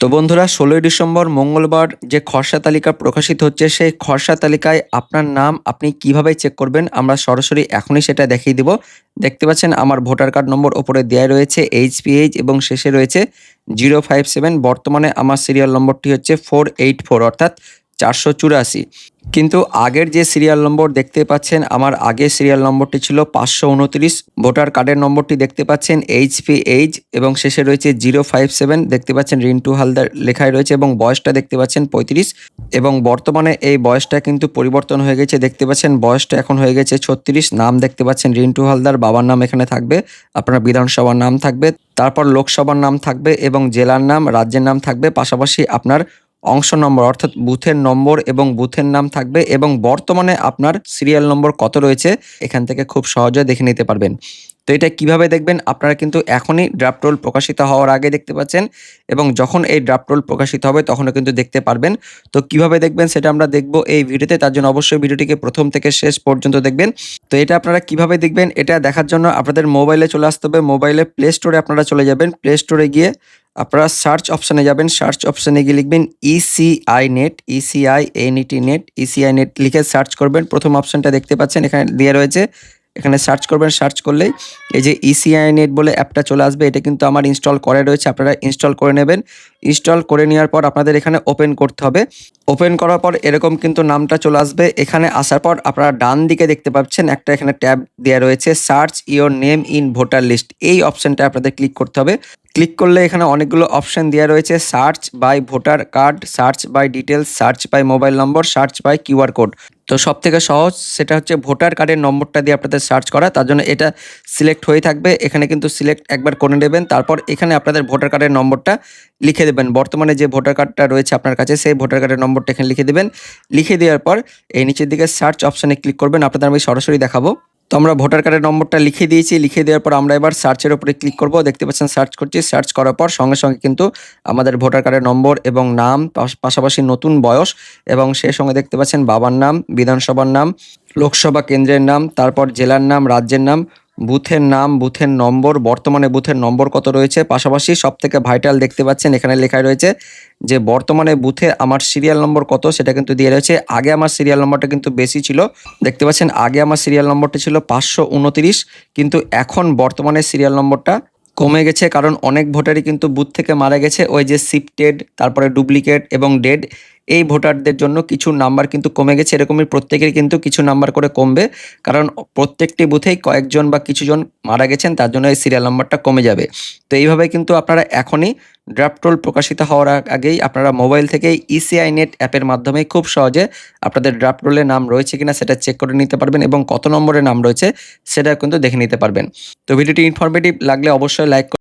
তো বন্ধুরা, ষোলোই ডিসেম্বর মঙ্গলবার যে খরসা তালিকা প্রকাশিত হচ্ছে, সেই খরসা তালিকায় আপনার নাম আপনি কীভাবে চেক করবেন, আমরা সরাসরি এখনই সেটা দেখিয়ে দিব। দেখতে পাচ্ছেন আমার ভোটার কার্ড নম্বর ওপরে দেওয়া রয়েছে এইচপিএইচ এবং শেষে রয়েছে জিরো ফাইভ সেভেন। বর্তমানে আমার সিরিয়াল নম্বরটি হচ্ছে ফোর এইট ফোর অর্থাৎ চারশো চুরাশি। কিন্তু আগের যে সিরিয়াল নম্বর দেখতে পাচ্ছেন, আমার আগের সিরিয়াল নম্বরটি ছিল পাঁচশো উনত্রিশ। ভোটার কার্ডের নম্বরটি দেখতে পাচ্ছেন এইচপি এইচ এবং শেষে রয়েছে জিরো ফাইভ সেভেন দেখতে পাচ্ছেন রিন্টু হালদার লেখায় রয়েছে, এবং বয়সটা দেখতে পাচ্ছেন পঁয়ত্রিশ। এবং বর্তমানে এই বয়সটা কিন্তু পরিবর্তন হয়ে গেছে, দেখতে পাচ্ছেন বয়সটা এখন হয়ে গেছে ছত্রিশ। নাম দেখতে পাচ্ছেন রিন্টু হালদার, বাবার নাম এখানে থাকবে, আপনার বিধানসভার নাম থাকবে, তারপর লোকসভার নাম থাকবে, এবং জেলার নাম, রাজ্যের নাম থাকবে, পাশাপাশি আপনার অংশ নম্বর, অর্থাৎ বুথের নম্বর এবং বুথের নাম থাকবে এবং বর্তমানে আপনার সিরিয়াল নম্বর কত রয়েছে এখান থেকে খুব সহজে দেখে নিতে পারবেন। তো এটা কীভাবে দেখবেন? আপনারা কিন্তু এখনই ড্রাফট রোল প্রকাশিত হওয়ার আগে দেখতে পাচ্ছেন এবং যখন এই ড্রাফট রোল প্রকাশিত হবে তখনও কিন্তু দেখতে পারবেন। তো কীভাবে দেখবেন সেটা আমরা দেখব এই ভিডিওতে, তার জন্য অবশ্যই ভিডিওটিকে প্রথম থেকে শেষ পর্যন্ত দেখবেন। তো এটা আপনারা কীভাবে দেখবেন? এটা দেখার জন্য আপনাদের মোবাইলে চলে আসতে হবে। মোবাইলে প্লে স্টোরে আপনারা চলে যাবেন। প্লে স্টোরে গিয়ে আপনারা সার্চ অপশানে যাবেন সার্চ অপশানে গিয়ে লিখবেন E ECI net ECI NET net ECI net লিখে সার্চ করবেন। প্রথম অপশানটা দেখতে পাচ্ছেন, এখানে দেওয়া রয়েছে। এখানে সার্চ করবেন সার্চ করলেই এই যে E ইসিআই নেট বলে অ্যাপটা চলে আসবে, এটা কিন্তু আমার ইনস্টল করে রয়েছে, আপনারা ইনস্টল করে নেবেন। ইনস্টল করে নেওয়ার পর আপনাদের এখানে ওপেন করতে হবে। ওপেন করার পর এরকম কিন্তু নামটা চলে আসবে। এখানে আসার পর আপনারা ডান দিকে দেখতে পাচ্ছেন, একটা এখানে ট্যাব দেওয়া রয়েছে search your name in voter list এই অপশনটা আপনাদের ক্লিক করতে হবে। ক্লিক করলে এখানে অনেকগুলো অপশান দেওয়া রয়েছে, search by voter card, search by details search by mobile number, search by QR code. তো সব থেকে সহজ সেটা হচ্ছে ভোটার কার্ডের নম্বরটা দিয়ে আপনাদের সার্চ করা, তার জন্য এটা সিলেক্ট হয়ে থাকবে। এখানে কিন্তু সিলেক্ট একবার করে নেবেন, তারপর এখানে আপনাদের ভোটার কার্ডের নম্বরটা লিখে দেবেন। বর্তমানে যে ভোটার কার্ডটা রয়েছে আপনার কাছে, সেই ভোটার কার্ডের নম্বরটা এখানে লিখে দেবেন। লিখে দেওয়ার পর এই নিচের দিকে সার্চ অপশানে ক্লিক করবেন, আপনাদের আমি সরাসরি দেখাবো। তো আমরা ভোটার কার্ডের নম্বরটা লিখে দিয়েছি, লিখে দেওয়ার পর আমরা এবার সার্চের উপরে ক্লিক করব। দেখতে পাচ্ছেন, সার্চ করছি। সার্চ করার পর সঙ্গে সঙ্গে কিন্তু আমাদের ভোটার কার্ডের নম্বর এবং নাম, পাশ- পাশাপাশি নতুন বয়স এবং সেই সঙ্গে দেখতে পাচ্ছেন বাবার নাম, বিধানসভার নাম, লোকসভা কেন্দ্রের নাম, তারপর জেলার নাম, রাজ্যের নাম বুথের নাম, বুথের নম্বর, বর্তমানে বুথের নম্বর কত রয়েছে? পাশাপাশি সব থেকে ভাইটাল দেখতে পাচ্ছেন, এখানে লেখা রয়েছে যে বর্তমানে বুথে আমার সিরিয়াল নম্বর কত? সেটা কিন্তু দিয়ে রয়েছে। আগে আমার সিরিয়াল নম্বরটা কিন্তু বেশি ছিল। দেখতে পাচ্ছেন, আগে আমার সিরিয়াল নম্বরটা ছিল পাঁচশো কিন্তু এখন বর্তমানে সিরিয়াল নম্বরটা কমে গেছে, কারণ অনেক ভোটারই কিন্তু বুথ থেকে মারা গেছে। ওই যে শিফটেড তারপরে ডুপ্লিকেট এবং ডেড এই ভোটারদের জন্য কিছু নাম্বার কিন্তু কমে গেছে। এরকমই প্রত্যেকের কিন্তু কিছু নাম্বার করে কমবে। কারণ প্রত্যেকটি বুথেই কয়েকজন বা কিছুজন মারা গেছেন, তার জন্য এই সিরিয়াল নাম্বারটা কমে যাবে। তো এইভাবে কিন্তু আপনারা এখনই ড্রাফট রোল প্রকাশিত হওয়ার আগেই আপনারা মোবাইল থেকে ইসিআই নেট অ্যাপের মাধ্যমে খুব সহজে আপনাদের ড্রাফট রোলের নাম রয়েছে কিনা সেটা চেক করে নিতে পারবেন এবং কত নম্বরের নাম রয়েছে সেটা কিন্তু দেখে নিতে পারবেন। তো ভিডিওটি ইনফরমেটিভ লাগলে অবশ্যই লাইক